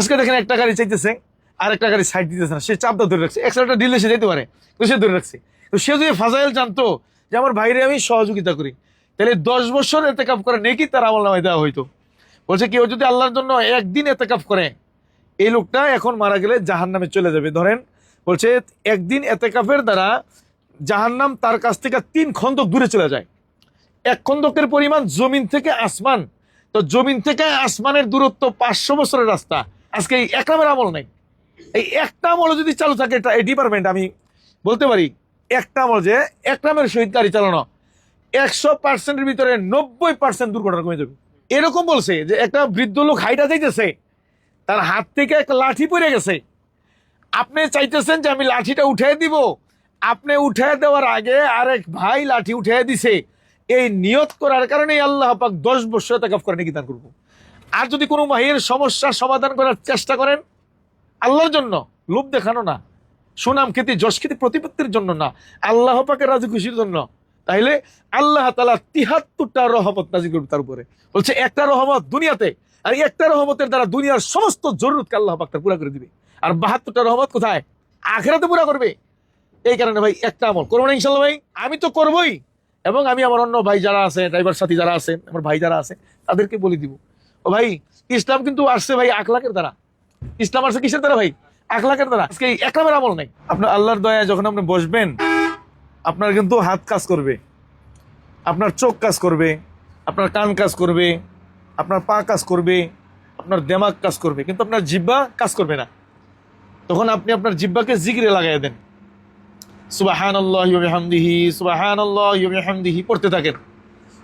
আজকে দেখেন একটা গাড়ি চাইতেছে, আর একটা গাড়ি সাইড দিতেছে না। সে চাপটা ধরে রাখছে। একসাথে দিলে সে যেতে পারে, তো সে ধরে রাখছে। তো সে যদি ফাজাইল জানতো যে আমার ভাইরে আমি সহযোগিতা করি, তাহলে দশ বছর এতে কাপ করে নেকি তার আমল নামায় দেওয়া হইতো। বলছে, কেউ যদি আল্লাহর জন্য একদিন এতে কাপ করে, এই লোকটা এখন মারা গেলে জাহান নামে চলে যাবে। ধরেন, বলছে, একদিন এতে কাপের দ্বারা জাহান্নাম তার কাছ থেকে তিন খন্দক দূরে চলে যায়। এক খন্দকের পরিমাণ জমিন থেকে আসমান। তো জমিন থেকে আসমানের দূরত্ব পাঁচশো বছরের রাস্তা। আজকে এই এক নামের আমল নাই। এই একটা আমল যদি চালু থাকে এই ডিপার্টমেন্ট আমি বলতে পারি একটা আমল যে এক নামের সহিত গাড়ি চালানো, একশো পার্সেন্টের ভিতরে নব্বই পার্সেন্ট দুর্ঘটনা কমে যাবে। এরকম বলছে যে একটা বৃদ্ধ লোক হাইটা যাইতেছে, তার হাত থেকে একটা লাঠি পড়ে গেছে। আপনি চাইতেছেন যে আমি লাঠিটা উঠিয়ে দিব, আপনি উঠিয়ে দেওয়ার আগে আরেক ভাই লাঠি উঠিয়ে দিছে। এই নিয়ত করার কারণে আল্লাহ পাক দশ বছর তাকাফ করে নাকি দান করব। আর যদি কোনো ভাইয়ের সমস্যার সমাধান করার চেষ্টা করেন, আল্লাহর জন্য লোভ দেখানো না, সুনাম খ্যাতি যশ খ্যাতি প্রতিপত্তির জন্য না, আল্লাহ পাকের রাজি খুশির জন্য, তাইলে আল্লাহ তালা তিহাত্তরটা রহমত নাজি করবে তার উপরে। বলছে, একটা রহমত দুনিয়াতে, আর একটা রহমতের দ্বারা দুনিয়ার সমস্ত জরুরতকে আল্লাহ পাক তার পুরা করে দিবে। আর বাহাত্তরটা রহমত কোথায়? আখেরাতে পুরা করবে। এই কারণে ভাই, একটা আমল করব না ইনশাল্লাহ ভাই? আমি তো করবই। এবং আমি আমার অন্য ভাই যারা আছে ড্রাইভার সাথী যারা আছেন আমার ভাই যারা আছে, তাদেরকে বলে দিব। ভাই, ইসলাম কিন্তু আসছে ভাই আখলাকের দ্বারা। ইসলাম আসছে কিসের দ্বারা ভাই? আখলাকের দ্বারা। আজকে এই এক নামের আমল নেই। আপনার আল্লাহর দয়া যখন আপনি বসবেন, আপনার কিন্তু হাত কাজ করবে। আপনার চোখ কাজ করবে, আপনার কান কাজ করবে, আপনার পা কাজ করবে, আপনার দেমাগ কাজ করবে। কিন্তু আপনার জিব্বা কাজ করবে না। তখন আপনি আপনার জিব্বাকে জিগরে লাগাই দেন। সুবাহান আল্লাহ হামদিহি সুবাহান আল্লাহ হামদিহি পড়তে থাকেন।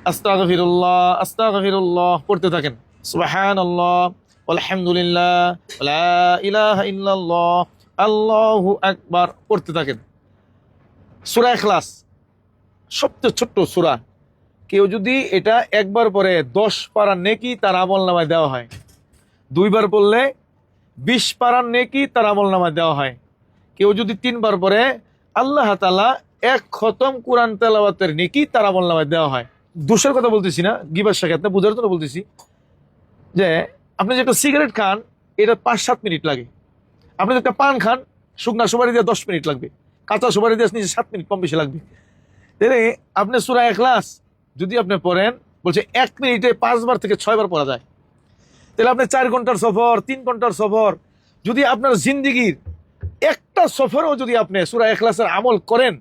আস্তাগফিরুল্লাহ আস্তাগফিরুল্লাহ পড়তে থাকেন। সুবাহান আল্লাহ আলহামদুলিল্লাহ ইলাহা ইল্লাল্লাহ, আল্লাহু আকবার পড়তে থাকেন। সূরা ইখলাস, সবচেয়ে ছোট্ট সূরা। কেউ যদি এটা একবার পরে দশ পারা নেকি তার আমল নামায় দেওয়া হয়। দুইবার পড়লে বিশ পারার নেকি তার আমল নামায় দেওয়া হয়। কেউ যদি তিনবার পরে আল্লাহ তালা এক খতম কোরআন তেলাওয়াতের নেকি তার আমল নামায় দেওয়া হয়। দোষের কথা বলতেছি না, গিবার সাক্ষাৎ বুঝার জন্য বলতেছি। যে আপনি যে একটা সিগারেট খান, এটা পাঁচ সাত মিনিট লাগে। আপনি যে একটা পান খান, শুকনা সুপারি দিয়ে দশ মিনিট লাগবে। কাঁচা সুপারি দিয়ে নিচে সাত মিনিট কম বেশি লাগবে। তাহলে আপনি সুরা এখলাস যদি আপনি পড়েন, বলছে এক মিনিটে পাঁচবার থেকে ছয়বার পড়া যায়। তাহলে আপনি চার ঘণ্টার সফর, তিন ঘণ্টার সফর, যদি আপনার জিন্দিগির একটা সফরেও যদি আপনি সুরা এখলাসের আমল করেন,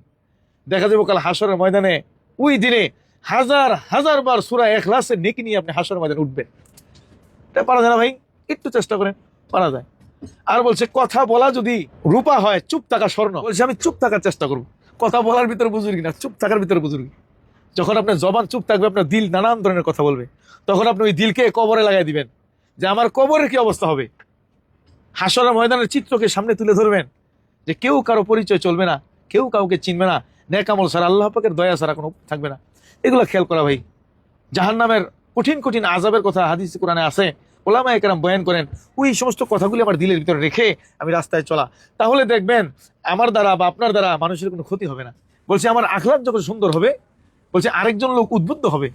দেখা যাবে কাল হাসরের ময়দানে, ওই দিনে হাজার হাজার বার সুরা এখলাসের নেকি নিয়ে আপনি হাসরের ময়দানে উঠবেন। এটা পারা যায় না ভাই, একটু চেষ্টা করেন, পারা যায়। আর বলছে, কথা বলা যদি রূপা হয়, চুপ থাকা স্বর্ণ। বলছে, আমি চুপ থাকার চেষ্টা করব। কথা বলার ভিতরে বুজুর্গি না, চুপ থাকার ভিতরে বুজুর্গি যখন আপনার জবান চুপ থাকবে, আপনার দিল নানান ধরনের কথা বলবে। তখন আপনি ওই দিলকে কবরে লাগাই দিবেন, যে আমার কবরের কি অবস্থা হবে? হাসরের ময়দানের চিত্রকে সামনে তুলে ধরবেন, যে কেউ কারও পরিচয় চলবে না, কেউ কাউকে চিনবে না। নেকামল সারা আল্লাহ পাকের দয়া ছাড়া কোনো থাকবে না। এগুলো খেয়াল করা ভাই। জাহান নামের কঠিন কঠিন আজাবের কথা হাদিস কোরআনে আছে। ওলামা একরাম বয়ান করেন, ওই সমস্ত কথাগুলি আমার দিলের ভিতরে রেখে আমি রাস্তায় চলা। তাহলে দেখবেন, আমার দ্বারা বা আপনার দ্বারা মানুষের কোনো ক্ষতি হবে না। বলছে, আমার আখলাপ যখন সুন্দর হবে, বলছে, আরেকজন লোক উদ্বুদ্ধ হবে।